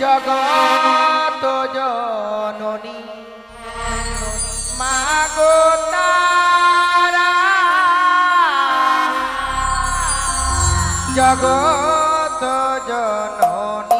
জগত জননী। মাগো তারা। জগত জননী।